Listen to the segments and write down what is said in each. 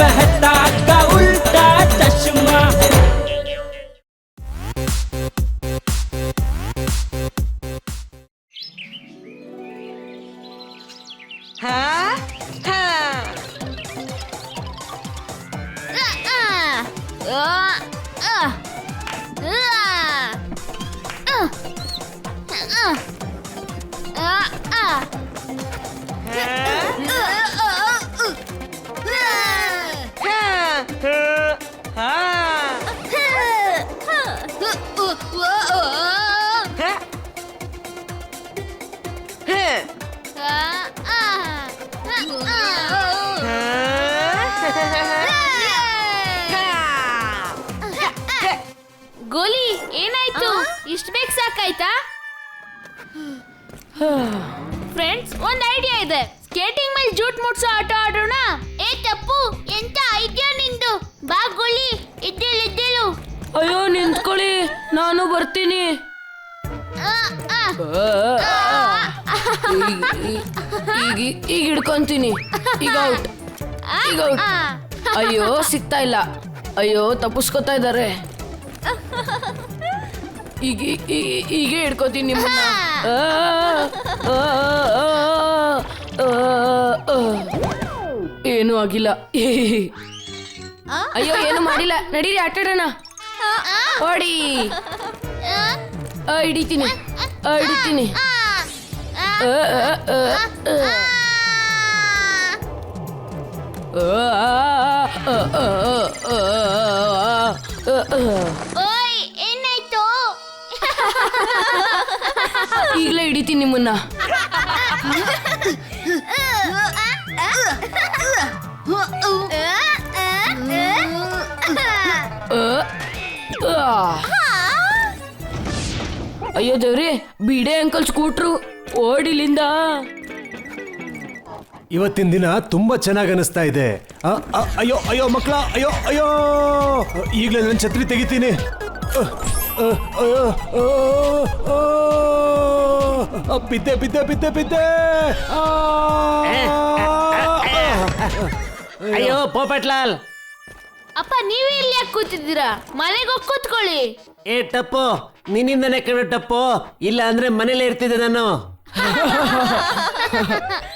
मेहता ಗೋಲಿ ಏನಾಯ್ತು? ಇಷ್ಟು ಬೇಗ ಸಾಕಾಯ್ತಾ? ಫ್ರೆಂಡ್ಸ್ ಒಂದು ಐಡಿಯಾ ಇದೆ. ಸ್ಕೇಟಿಂಗ್ ಮೇಲೆ ಜೂಟ್ ಮುಟ್ಸೋ ಆಟ ಆಡೋಣ? ಏ ತಪ್ಪು ಎಂತ ಐಡಿಯಾ ನಿಂದು? ಬಾ ಗೋಲಿ ಇದ್ದೇಳು ಇದ್ದೇಳು ಅಯ್ಯೋ ನಿಂತ್ಕೊಳ್ಳಿ ನಾನು ಬರ್ತೀನಿ. ಈಗ ಈಗ ಹಿಡ್ಕೊಂತೀನಿ. ಈಗ ಔಟ್ ಈಗ ಔಟ್ ಅಯ್ಯೋ ಸಿಗ್ತಾ ಇಲ್ಲ. ಅಯ್ಯೋ ತಪ್ಪಿಸ್ಕೊತಾ ಇದ್ದಾರೆ. ಈಗ ಹೀಗೆ ಹಿಡ್ಕೋತೀನಿ ನಿಮ್ಮನ್ನ ಆ, ಆ, ಆ, ಆ, ಆ. ಏನೂ ಆಗಿಲ್ಲ ಅಯ್ಯೋ ಏನು ಮಾಡಿಲ್ಲ ನಡೀರಿ ಆಟಾಡೋಣ ಓಡಿ ಆ, ಹಿಡಿತೀನಿ ಆ, ಹಿಡಿತೀನಿ ಆ. ಆ. ಆ, ಆ, ಆ, ಆ. ಓಯ್ ಏನಾಯ್ತು? ಈಗಲೇ ಹಿಡಿತೀನಿ ನಿಮ್ಮನ್ನ. ಆ, ಆ. ಅಯ್ಯೋ ದೇವ್ರಿ ಬಿಡೆ ಅಂಕಲ್ ಸ್ಕೂಟ್ರು ಓಡಿಲಿಂದ. ಇವತ್ತಿನ ದಿನ ತುಂಬಾ ಚೆನ್ನಾಗಿ ಅನಿಸ್ತಾ ಇದೆ. ಅಯ್ಯೋ ಅಯ್ಯೋ ಮಕ್ಕಳ ಅಯ್ಯೋ ಅಯ್ಯೋ! ಈಗಲೇ ನನ್ನ ಛತ್ರಿ ತೆಗಿತೀನಿ. ಬಿದ್ದೆ ಬಿದ್ದೆ ಬಿದ್ದೆ ಬಿದ್ದೆ ಅಯ್ಯೋ. ಪೋಪಟ್ಲಾಲ್. ಅಪ್ಪ ನೀವೇ ಇಲ್ಲಿ ಯಾಕೆ ಕೂತಿದ್ದೀರಾ? ಮನೆಗೆ ಹೋಗಿ ಕೂತ್ಕೊಳ್ಳಿ. ಏ ಟಪ್ಪು ನಿನ್ನಿಂದನೇ ಕೇಳೋ ಟಪ್ಪು ಇಲ್ಲ ಅಂದ್ರೆ ಮನೇಲೇ ಇರ್ತಿದ್ದೆ ನಾನು.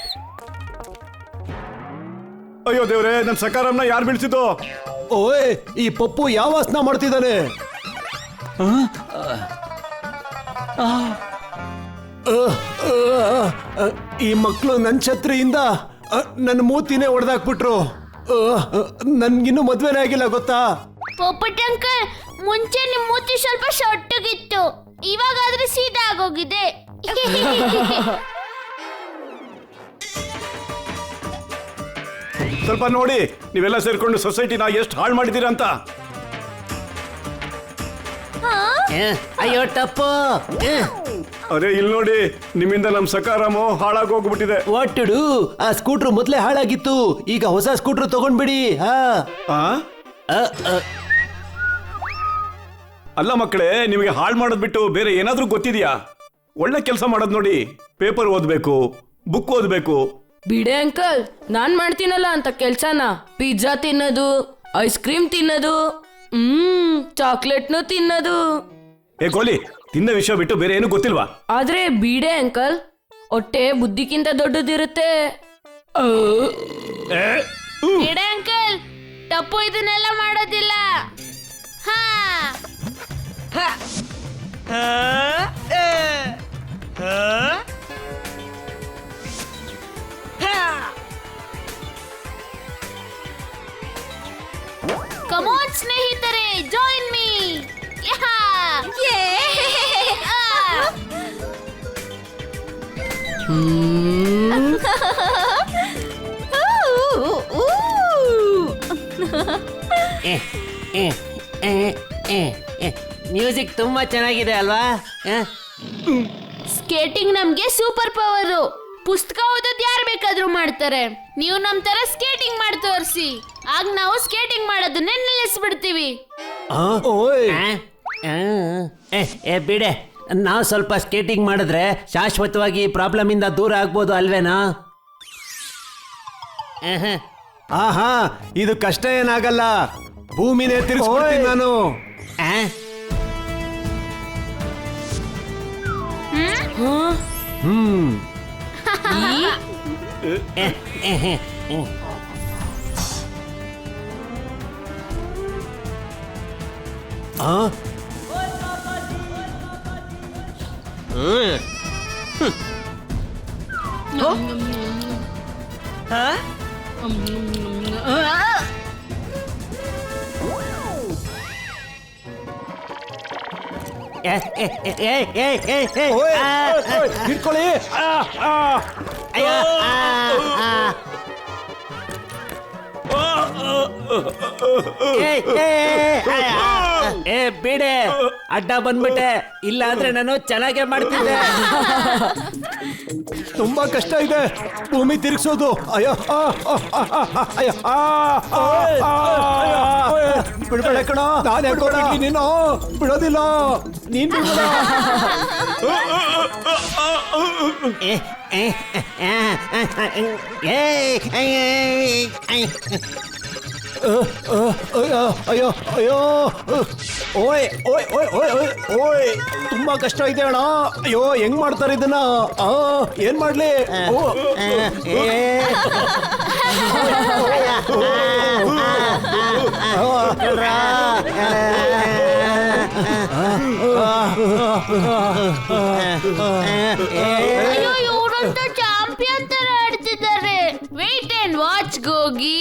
ಅಯ್ಯೋ ದೇವ್ರೆ ನನ್ನ ಸಕಾರಮ್ನ ಯಾರು ಬೀಳ್ಸಿದ್ದು? ಓಯ್ ಈ ಪಪ್ಪು ಯಾವ ವಾಸನ ಮಾಡ್ತಿದ್ದಾನೆ? ಈ ಮಕ್ಕಳು ನನ್ನ ಛತ್ರಿಯಿಂದ ಆ, ನನ್ನ ಮೂತಿನೇ ಹೊಡೆದಾಕ್ಬಿಟ್ರು ನನ್ಗಿನ್ನೂ ಮದ್ವೆನೇ ಆಗಿಲ್ಲ ಗೊತ್ತಾ? ಪೊಪ್ಪಟ್ ಅಂಕಲ್ ಮುಂಚೆ ನಿಮ್ ಮೂತಿ ಸ್ವಲ್ಪ ಸೊಟ್ಟಗಿತ್ತು ಇವಾಗಾದ್ರೆ ಸೀದಾ ಆಗೋಗಿದೆ. ಸ್ವಲ್ಪ ನೋಡಿ ನೀವೆಲ್ಲ ಸೇರ್ಕೊಂಡು ಸೊಸೈಟಿನ ಎಷ್ಟು ಹಾಳು ಮಾಡಿದ್ದೀರಾ ಅಂತ. ಏ, ಅಯ್ಯೋ ಟಪ್ಪು. ಅದೇ ಅರೆ ಇಲ್ಲಿ ನೋಡಿ ನಿಮ್ಮಿಂದ ನಮ್ಮ ಸಕಾರಾಮು ಹಾಳಾಗಿ ಹೋಗ್ಬಿಟ್ಟಿದೆ. ಒಟ್ಟುಡು ಆ ಸ್ಕೂಟ್ರು ಮೊದಲೇ ಹಾಳಾಗಿತ್ತು. ಈಗ ಹೊಸ ಸ್ಕೂಟ್ರು ತಗೊಂಡ್ಬಿಡಿ ಹಾ. ಆ, ಅಲ್ಲ ಮಕ್ಕಳೇ ನಿಮಗೆ ಹಾಳು ಮಾಡೋದ್ ಬಿಟ್ಟು ಬೇರೆ ಏನಾದ್ರೂ ಗೊತ್ತಿದ್ಯಾ? ಒಳ್ಳೆ ಕೆಲಸ ಮಾಡೋದ್ ನೋಡಿ ಪೇಪರ್ ಓದಬೇಕು ಬುಕ್ ಓದ್ಬೇಕು ಬಿಡೆ ಅಂಕಲ್ ನಾನ್ ಮಾಡ್ತೀನಲ್ಲ ಅಂತ ಕೆಲ್ಸನ. ಪಿಜ್ಜಾ ತಿನ್ನೋದು ಐಸ್ ಕ್ರೀಮ್ ತಿನ್ನೋದು ಹ್ಮ್ ಚಾಕ್ಲೇಟ್ನು ತಿನ್ನೋದು. ಏ ಕೋಲಿ ತಿನ್ನ ವಿಷಯ ಬಿಟ್ಟು ಬೇರೆ ಏನು ಗೊತ್ತಿಲ್ವಾ? ಆದ್ರೆ ಬೀಡೆ ಅಂಕಲ್ ಹೊಟ್ಟೆ ಬುದ್ಧಿಗಿಂತ ದೊಡ್ಡದಿರುತ್ತೆ. ಆ, ಎಡೆ ಅಂಕಲ್ ತಪ್ಪು ಇದನ್ನೆಲ್ಲ ಮಾಡೋದಿಲ್ಲ. ಹಾ. ಹಾ, ಏ, ಹಾ, ಹಾ. ಕಮೋನ್ ಸ್ನೇಹಿತರೆ ಜಾಯಿನ್ ಮೀ. ಮ್ಯೂಸಿಕ್ ತುಂಬಾ ಚೆನ್ನಾಗಿದೆ ಅಲ್ವಾ? ಸ್ಕೇಟಿಂಗ್ ನಮ್ಗೆ ಸೂಪರ್ ಪವರು ಪುಸ್ತಕ ಓದೋದು ಯಾರು ಬೇಕಾದ್ರೂ ಮಾಡ್ತಾರೆ. ನೀವು ನಮ್ ತರ ಸ್ಕೇಟಿಂಗ್ ಮಾಡಿ ತೋರಿಸಿ. ಆಗ ನಾವು ಸ್ಕೇಟಿಂಗ್ ಮಾಡೋದನ್ನೇ ನಿಲ್ಲಿಸ್ಬಿಡ್ತೀವಿ. ಆ, ಓಯ್. ಏ, ಏ ಬಿಡೆ ನಾವು ಸ್ವಲ್ಪ ಸ್ಕೇಟಿಂಗ್ ಮಾಡಿದ್ರೆ ಶಾಶ್ವತವಾಗಿ ಈ ಪ್ರಾಬ್ಲಮ್ ಇಂದ ದೂರ ಆಗ್ಬೋದು ಅಲ್ವೇನಾ? ಆಹಾ. ಆಹಾ ಇದು ಕಷ್ಟ ಏನಾಗಲ್ಲ. ಭೂಮಿನೇ ತಿರ್ಸ್ಕೊಡ್ತೀನಿ ನಾನು. ಆ? ಹ್ಮ್? ಏ, ಏ, ಏ, ಏ, ಏ, ಏ, ಏ, ಓಯ್, ಆ, ಓಯ್, ಓಯ್, ಹಿಡ್ಕೊಳ್ಳಿ ಆ, ಆ. ಅಯ್ಯೋ, ಆ, ಆ. ಏ, ಏ, ಏ, ಆ, ಏ ಬಿಡೆ ಅಡ್ಡ ಬಂದ್ಬಿಟ್ಟೆ ಇಲ್ಲ ಅಂದ್ರೆ ನಾನು ಚೆನ್ನಾಗೇ ಮಾಡ್ತಿದ್ದೆ ತುಂಬಾ ಕಷ್ಟ ಇದೆ ಭೂಮಿ ತಿರುಗಿಸೋದು ಅಯ್ಯೋ ಆ, ಆ, ಆ, ಆ, ಆ, ಅಯ್ಯೋ ಆ, ಆ, ಆ, ಆ. ಬಿಡ್ಬೇಡ ಕಣ ನಾನು ಯಾಕೋಣ ನೀನು ಬಿಡೋದಿಲ್ಲ ನೀನ್ ಬಿಡ್ಬೇಡ ಏ, ಏ, ಏ, ಏ. ಅಯ್ಯೋ ಅಯ್ಯೋ ಅಯ್ಯೋ ಓಯ್ ಓಯ್ ಓಯ್ ಓಯ್ ಓಯ್ ಓಯ್ ತುಂಬಾ ಕಷ್ಟ ಇದೆ ಅಣ್ಣ ಅಯ್ಯೋ ಹೆಂಗ್ ಮಾಡ್ತಾರೆ ಇದನ್ನ ಆ ಏನ್ ಮಾಡ್ಲಿ ಓ, ಚಾಂಪಿಯನ್ ತರ ಆಡ್ತಿದ್ದಾರೆ. ವೇಟ್ ಅಂಡ್ ವಾಚ್ ಗೋಗಿ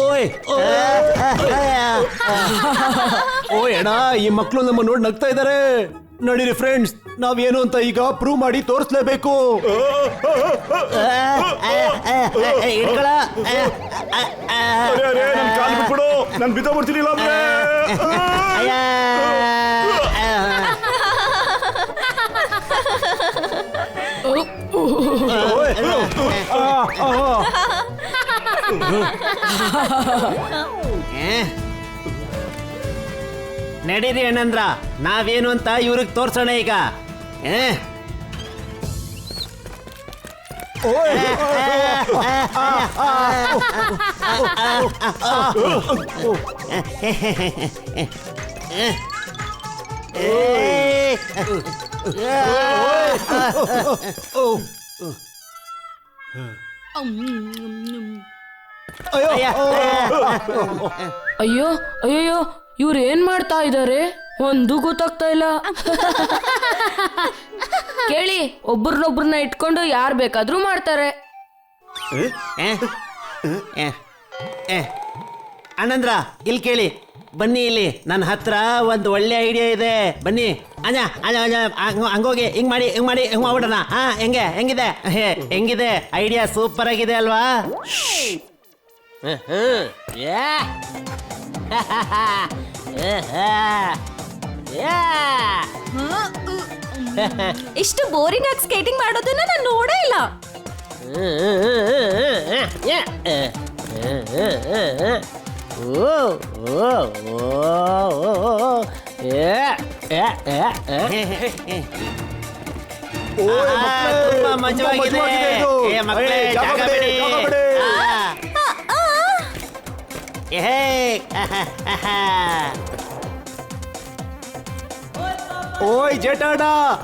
ಓಯ್ ಓಯ್. ಅಣ್ಣ ಈ ಮಕ್ಕಳು ನಮ್ಮ ನೋಡಿ ನಗ್ತಾ ಇದ್ದಾರೆ ನಡೀರಿ ಫ್ರೆಂಡ್ಸ್ ನಾವೇನು ಅಂತ ಈಗ ಪ್ರೂವ್ ಮಾಡಿ ತೋರಿಸ್ಲೇಬೇಕು. ಕಾಲ್ ಬಿಟ್ಬಿಡು. ನಾನು ಬಿದ್ದೋಗ್ಬಿಡ್ತೀನಿ ಇಲ್ಲ ನಡೀರಿ ಅಣ್ಣಂದ್ರ ನಾವೇನು ಅಂತ ಇವ್ರಿಗೆ ತೋರ್ಸೋಣ ಈಗ. ಏ? ಅಯ್ಯೋ. ಅಯ್ಯೋ. ಇವ್ರು ಏನ್ ಮಾಡ್ತಾ ಇದ್ದಾರೆ ಒಂದು ಗೊತ್ತಾಗ್ತಾ ಇಲ್ಲ. ಕೇಳಿ ಒಬ್ರನ್ನೊಬ್ರನ್ನ ಇಟ್ಕೊಂಡು ಯಾರು ಬೇಕಾದ್ರೂ ಮಾಡ್ತಾರೆ. ಅಣ್ಣಂದ್ರ ಇಲ್ಲಿ ಕೇಳಿ. ಬನ್ನಿ ಇಲ್ಲಿ. ನನ್ನ ಹತ್ರ ಒಂದು ಒಳ್ಳೆ ಐಡಿಯಾ ಇದೆ. ಬನ್ನಿ. ಅಣ್ಣ ಅಣ್ಣ ಅಣ್ಣ ಹಂಗ್- ಹಂಗೋಗಿ ಹಿಂಗ್ ಮಾಡಿ ಹಿಂಗ್ ಮಾಡಿ ಹಿಂಗ್ ಮಾಡ್ಬಿಡೋಣ. ಹಾ ಹೆಂಗೆ? ಹೆಂಗಿದೆ? ಹೇ, ಹೆಂಗಿದೆ? ಐಡಿಯಾ ಸೂಪರ್ ಆಗಿದೆ ಅಲ್ವಾ. ಇಷ್ಟು ಬೋರಿಂಗ್ ಆಗಿ ಸ್ಕೇಟಿಂಗ್ ಮಾಡೋದನ್ನ ನಾನು ನೋಡೇ ಇಲ್ಲ. ಮಜವಾಗಿದೆ. ಏ, ಜಾಗ ಬಿಡಿ. ಓಯ್ ಜೇಟಾಡ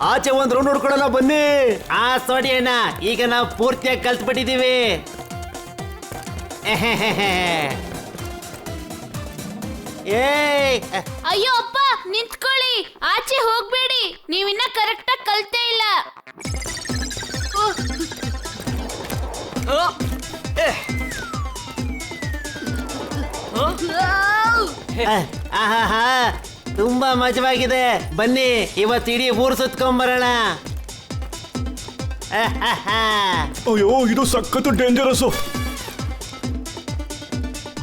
ಆಚೆ ಒಂದ್ ರೌಂಡ್ ಹೊಡ್ಕೊಳಲ್ಲ ಬನ್ನಿ. ಆ ಸೋಡಿ ಅಣ್ಣ ಈಗ ನಾವು ಪೂರ್ತಿಯಾಗಿ ಕಲ್ತ್ಬಿಟ್ಟಿದೀವಿ. ಏಯ್ ಅಯ್ಯೋ ಅಪ್ಪ ನಿಂತ್ಕೊಳ್ಳಿ. ಆಚೆ ಹೋಗ್ಬೇಡಿ. ನೀವಿನ್ನ ಕರೆಕ್ಟಾಗಿ ಕಲ್ತೇ ಇಲ್ಲ. ಆಹಾಹಾ ತುಂಬಾ ಮಜವಾಗಿದೆ. ಬನ್ನಿ ಇವತ್ತು ಇಡೀ ಊರ್ ಸುತ್ಕೊಂಬರೋಣ. ಆಹಾಹಾ. ಅಯ್ಯೋ ಇದು ಸಖತ್ ಡೇಂಜರಸ್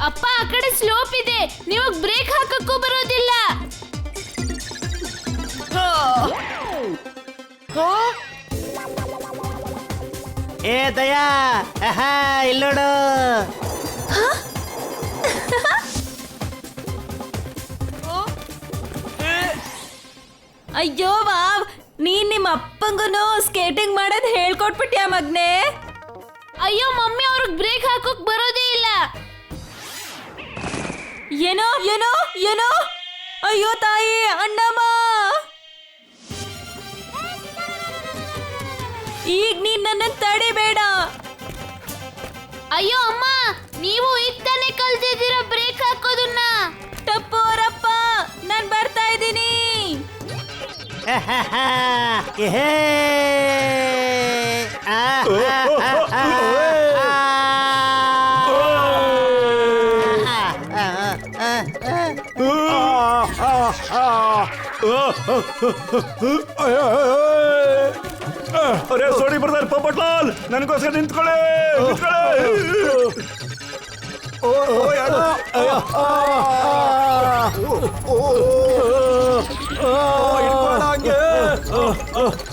ಅಪ್ಪ ಆ ಕಡೆ ಸ್ಲೋಪ್ ಇದೆ. ನೀವು ಬ್ರೇಕ್ ಹಾಕಕ್ಕೂ ಬರೋದಿಲ್ಲ. ಏ ದಯಾ. ಆಹಾ ಇಲ್ಲೋಡು ಅಯ್ಯೋ ವಾವ್. ನೀನ್ ನಿಮ್ಮ ಅಪ್ಪಂಗೂ ಸ್ಕೇಟಿಂಗ್ ಮಾಡೋದ್ ಹೇಳ್ಕೊಟ್ಬಿಟ್ಯಾ ಮಗ್ನೆ? ಅಯ್ಯೋ ಮಮ್ಮಿ ಅವ್ರಿಗೆ ಬ್ರೇಕ್ ಹಾಕೋಕ್ ಬರೋದೇ ಇಲ್ಲ. ಏನೋ ಏನೋ ಏನೋ? ಅಯ್ಯೋ ತಾಯಿ ಅಣ್ಣಮ್ಮ. ಈಗ ನೀನ್ ನನ್ನ ತಡಿಬೇಡ. ಅಯ್ಯೋ ಅಮ್ಮ ನೀವು ಈಗ ತಾನೇ ಕಲ್ತಿದ್ದೀರಾ ಬ್ರೇಕ್ ಹಾಕೋದನ್ನ ಅರೆ ಸೋಡಿ ಬರ್ತಾರೆ ಪೋಪಟ್ಲಾಲ್ ನನಗೋಸ್ಕರ ನಿಂತ್ಕೊಳ್ಳಿ ನಿಂತ್ಕೊಳ್ಳಿ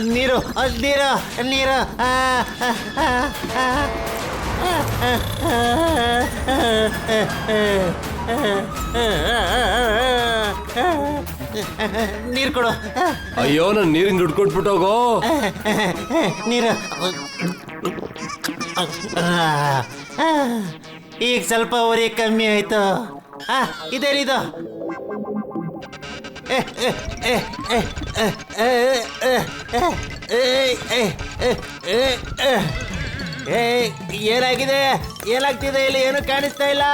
Nero, Nero, Nero. ನೀರು ಕೊಡು. ಅಯ್ಯೋ ನನ್ ನೀರಿನ ದುಡ್ಡು ಕೊಟ್ಬಿಟ್ಟೋಗೋ ನೀರು. ಈಗ ಸ್ವಲ್ಪ ಉರಿ ಕಮ್ಮಿ ಆಯ್ತು. ಆ ಇದೆ ಇದು. ಏ, ಏನಾಗಿದೆ? ಏನಾಗ್ತಿದೆ ಇಲ್ಲಿ? ಏನು ಕಾಣಿಸ್ತಾ ಇಲ್ಲ.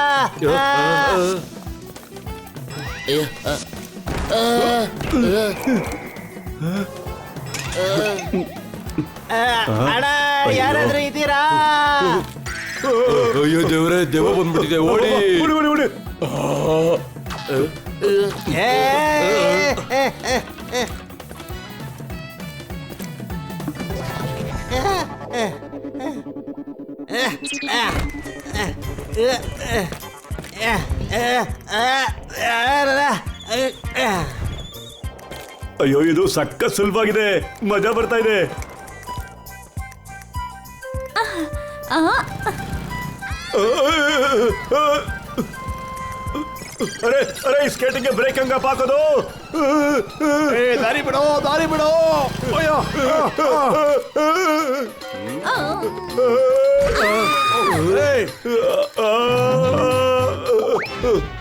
ಅಣ್ಣ ಯಾರಾದ್ರೂ ಇದ್ದೀರಾ? ಅಯ್ಯೋ ದೇವ್ರೆ ದೇವ ಬಂದ್ಬಿಟ್ಟಿದೆ. ಓಡಿ. ಓಡಿ ಏ, ಅಯ್ಯೋ ಇದು ಸಕ್ಕ ಸುಲಭವಾಗಿದೆ. ಮಜಾ ಬರ್ತಾ ಇದೆ. ಅರೆ ಅರೆ ಸ್ಕೇಟಿಂಗ್ ಬ್ರೇಕ್ ಹಂಗಪ್ಪ ಹಾಕೋದು? ದಾರಿ ಬಿಡೋ ದಾರಿ ಬಿಡೋ. ಅಯ್ಯೋ.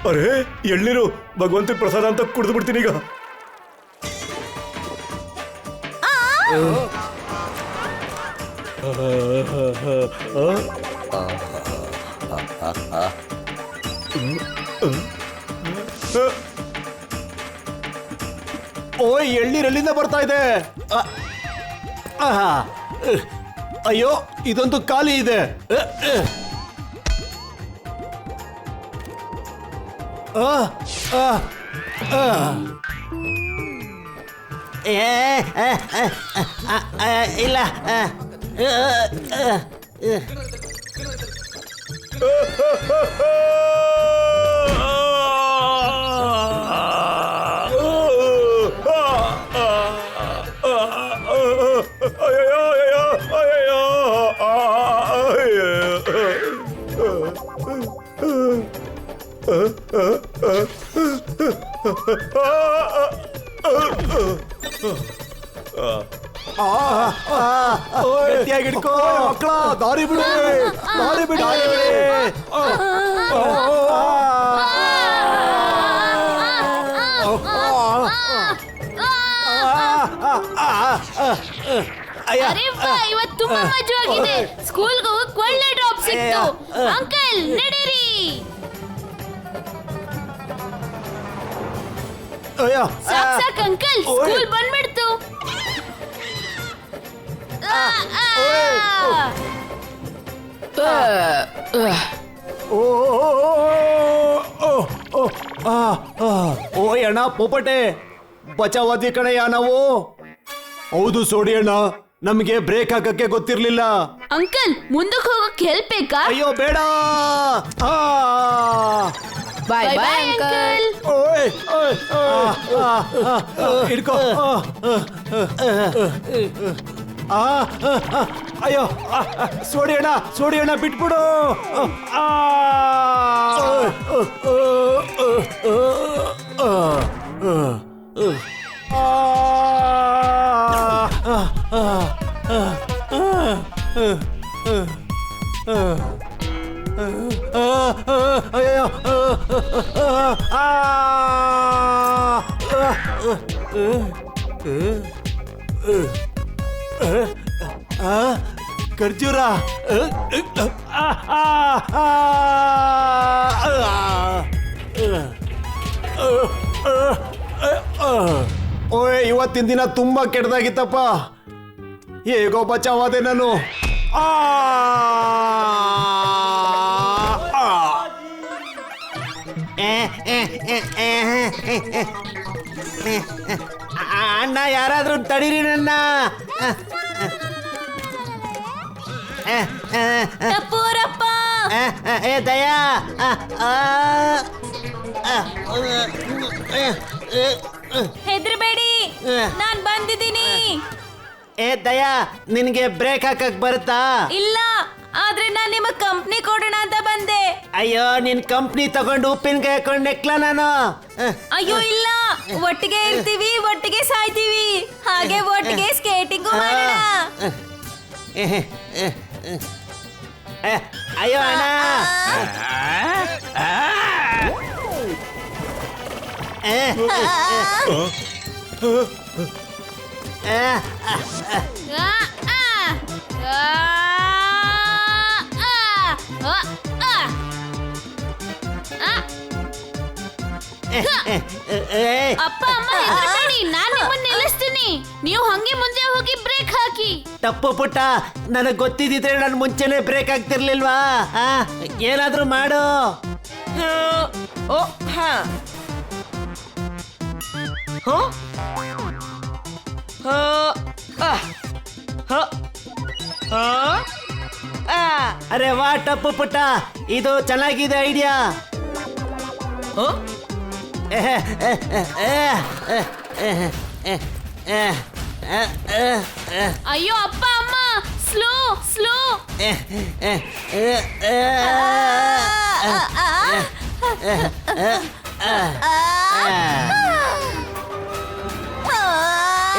ಅರೆ ಎಳ್ನೀರು. ಭಗವಂತನ ಪ್ರಸಾದ ಅಂತ ಕುಡಿದು ಬಿಡ್ತೀನಿ ಈಗ. ಓಯ್ ಎಳ್ನೀರ್ ಎಲ್ಲಿಂದ ಬರ್ತಾ ಇದೆ? ಅಯ್ಯೋ ಇದೊಂದು ಖಾಲಿ ಇದೆ. ಇಲ್ಲ ಗಟ್ಟಿಯಾಗಿ ಹಿಡ್ಕೋ ಮಕ್ಕಳ ದಾರಿ ಬಿಡು ದಾರಿ ಬಿಡಿ ಅಯ್ಯ ಅರೆ ವಾ ಇವತ್ತು ತುಂಬಾ ಮಜವಾಗಿದೆ ಸ್ಕೂಲ್ಗೆ ಹೋಗಕ್ ಒಳ್ಳೆ ಡ್ರಾಪ್ ಸಿಕ್ತು ಅಂಕಲ್ ನಡೀರಿ ಅಯ್ಯೋ. ಸಾಕ್ ಸಾಕ್ ಅಂಕಲ್ ಸ್ಕೂಲ್ ಬಂದ್ಬಿಡ್ತು. ಆ, ಆ, ಓ ಓ, ಓ, ಆ, ಆ. ಓ ಅಣ್ಣ ಪೋಪಟೆ. ಬಚಾವಾದಿ ಕಣಯ್ಯ ನಾವು. ಹೌದು ಸೋಡಿ ಅಣ್ಣ ನಮಗೆ ಬ್ರೇಕ್ ಹಾಕಕ್ಕೆ ಗೊತ್ತಿರ್ಲಿಲ್ಲ. ಅಂಕಲ್ ಮುಂದಕ್ಕೆ ಹೋಗಕ್ಕೆ ಹೆಲ್ಪ್ ಬೇಕಾ? ಅಯ್ಯೋ ಬೇಡ. ಆ. ಬಾಯ್ ಬಾಯ್ ಅಂಕಲ್ ಹಿಡ್ಕೋ ಅಯ್ಯೋ ಸೋಡಿ ಅಣ್ಣ ಸೋಡಿ ಅಣ್ಣ ಬಿಟ್ಬಿಡು ಆ ಅಯ್ಯೋ ಖರ್ಜೂರ ಓಯ್ ಇವತ್ತಿನ ದಿನ ತುಂಬಾ ಕೆಟ್ಟದಾಗಿತ್ತಪ್ಪ. ಹೇಗೋ ಬಚಾವಾದೆ ನಾನು. ಆ. ಅಣ್ಣ ಯಾರಾದ್ರೂ ತಡೀರಿ ನನ್ನ. ಏ ದಯಾ. ಹೆದ್ರಬೇಡಿ. ನಾನ್ ಬಂದಿದ್ದೀನಿ. ಏ ದಯಾ ನಿನ್ಗೆ ಬ್ರೇಕ್ ಹಾಕಕ್ ಬರುತ್ತಾ? ಇಲ್ಲ ಆದ್ರೆ ನಾನ್ ನಿಮಗ್ ಕಂಪ್ನಿ ಕೊಡೋಣ ಅಂತ ಅಯ್ಯೋ ನಿನ್ ಕಂಪ್ನಿ ತಗೊಂಡು ಉಪ್ಪಿನಕಾಯಿ ಹಾಕೊಂಡು ನೆಕ್ಲ ನಾನು. ಅಯ್ಯೋ ಇಲ್ಲ. ಒಟ್ಟಿಗೆ ಇರ್ತೀವಿ ಒಟ್ಟಿಗೆ ಸಾಯ್ತೀವಿ. ಹಾಗೆ ಒಟ್ಟಿಗೆ ಸ್ಕೇಟಿಂಗ್ ಅಯ್ಯೋ ಅಣ್ಣ. ಆ, ಆ. ಆ, ಅಪ್ಪ ಅಮ್ಮ ಹೆದರ್ಬೇಡಿ ನಾನ್ ನಿಮ್ಮನ್ನ ನಿಲ್ಲಿಸ್ತೀನಿ. ನೀವು ಹಂಗೆ ಮುಂದೆ ಹೋಗಿ ಬ್ರೇಕ್ ಹಾಕಿ. ತಪ್ಪು ಪುಟ್ಟ. ನನಗ್ ಗೊತ್ತಿದ್ದಿದ್ರೆ ನಾನು ಮುಂಚೆನೆ ಬ್ರೇಕ್ ಆಗ್ತಿರ್ಲಿಲ್ವಾ? ಆ, ಏನಾದ್ರೂ ಮಾಡು. ಓ ಹಾ. ಹೋ. ಹ ಆ ಹ. ಹ. ಆ. ಅರೆ ವಾ ಟಪ್ಪು ಪುಟ್ಟ. ಇದು ಚೆನ್ನಾಗಿದೆ ಐಡಿಯಾ. ಹ. ಅಯ್ಯೋ ಅಪ್ಪ ಅಮ್ಮ! Slow slow!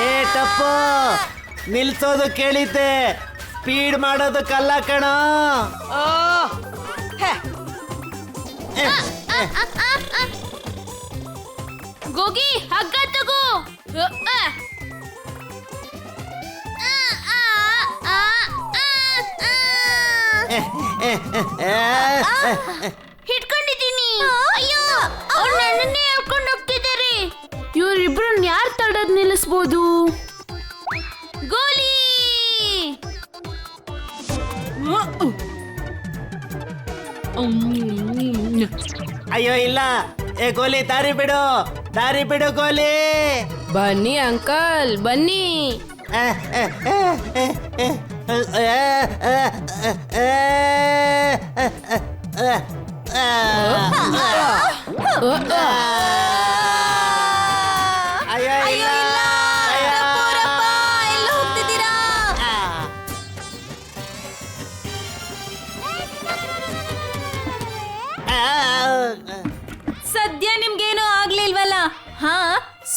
ಏ ತಪ್ಪು ನಿಲ್ಸೋದು ಕೇಳಿದ್ದೆ. ಸ್ಪೀಡ್ ಮಾಡೋದಕ್ಕಲ್ಲ ಕಣ. ಹೇ. ಗೋಗಿ, ಹಗ್ಗ ತಗೋ. ಹಿಡ್ಕೊಂಡಿದ್ದೀನಿ. ಅಯ್ಯೋ, ಅವ್ರು ನನ್ನನ್ನೇ ಹೇಳ್ಕೊಂಡು ಹೋಗ್ತಿದ್ದಾರೆ. ಇವರಿಬ್ರನ್ನ ಯಾರು ತಡದ್ ನಿಲ್ಲಿಸ್ಬೋದು? ಗೋಲಿ. ಅಯ್ಯೋ, ಇಲ್ಲ. ಏ, ಗೋಲಿ, ತಾರಿ ಬಿಡು. तारी पिड़ो कोले बन्नी अंकल बन्नी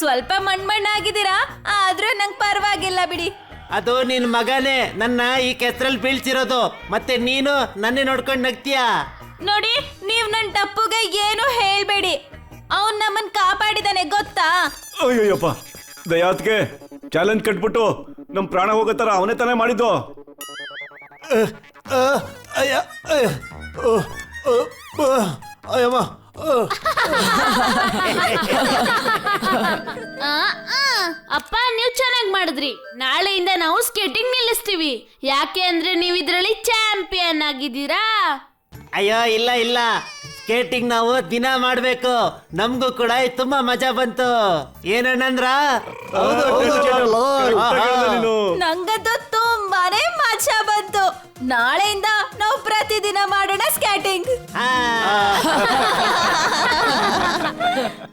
ಸ್ವಲ್ಪ ಮಣ್ಮಣ್ಣಾಗಿದ್ದೀರಾ ಆದ್ರೂ ನಂಗ್ ಪರವಾಗಿಲ್ಲ ಬಿಡಿ ಅದು ನಿನ್ ಮಗನೇ ನನ್ನ ಈ ಕೆಸರಲ್ಲಿ ಬೀಳ್ಸಿರೋದು ಮತ್ತೆ ನೀನು ನನ್ನೇ ನೋಡ್ಕೊಂಡು ನಗ್ತೀಯಾ ನೋಡಿ ನೀವ್ ನನ್ ತಪ್ಪುಗೆ ಏನು ಹೇಳ್ಬೇಡಿ ಅವ್ನ್ ನಮ್ಮನ್ ಕಾಪಾಡಿದಾನೆ ಗೊತ್ತಾ ಅಯ್ಯಯ್ಯಪ್ಪ ದಯಾತ್ಗೆ ಚಾಲೆಂಜ್ ಕಟ್ಬಿಟ್ಟು ನಮ್ ಪ್ರಾಣ ಹೋಗೋ ತರ ಅವನೇ ತಾನೇ ಮಾಡಿದ್ದು ಅಯ್ಯಮ್ಮ ಆ, ಆ. ಅಪ್ಪ ನೀವು ಚೆನ್ನಾಗಿ ಮಾಡಿದ್ರಿ. ನಾಳೆಯಿಂದ ನಾವು ಸ್ಕೇಟಿಂಗ್ ನಿಲ್ಲಿಸ್ತೀವಿ. ಯಾಕೆ ಅಂದ್ರೆ ನೀವು ಇದ್ರಲ್ಲಿ ಚಾಂಪಿಯನ್ ಆಗಿದ್ದೀರಾ? ಅಯ್ಯೋ ಇಲ್ಲ ಇಲ್ಲ. ಸ್ಕೇಟಿಂಗ್ ನಾವು ದಿನ ಮಾಡ್ಬೇಕು. ನಮ್ಗೂ ಕೂಡ ಇದ್ ತುಂಬಾ ಮಜಾ ಬಂತು. ಏನಣ್ಣಂದ್ರ ಹೌದು, ನಂಗಂತೂ ತುಂಬಾನೇ ಮಜಾ ಬಂತು. ನಾಳೆಯಿಂದ ನಾವು ಪ್ರತಿದಿನ ಮಾಡೋಣ ಸ್ಕ್ಯಾಟಿಂಗ್ ಆ.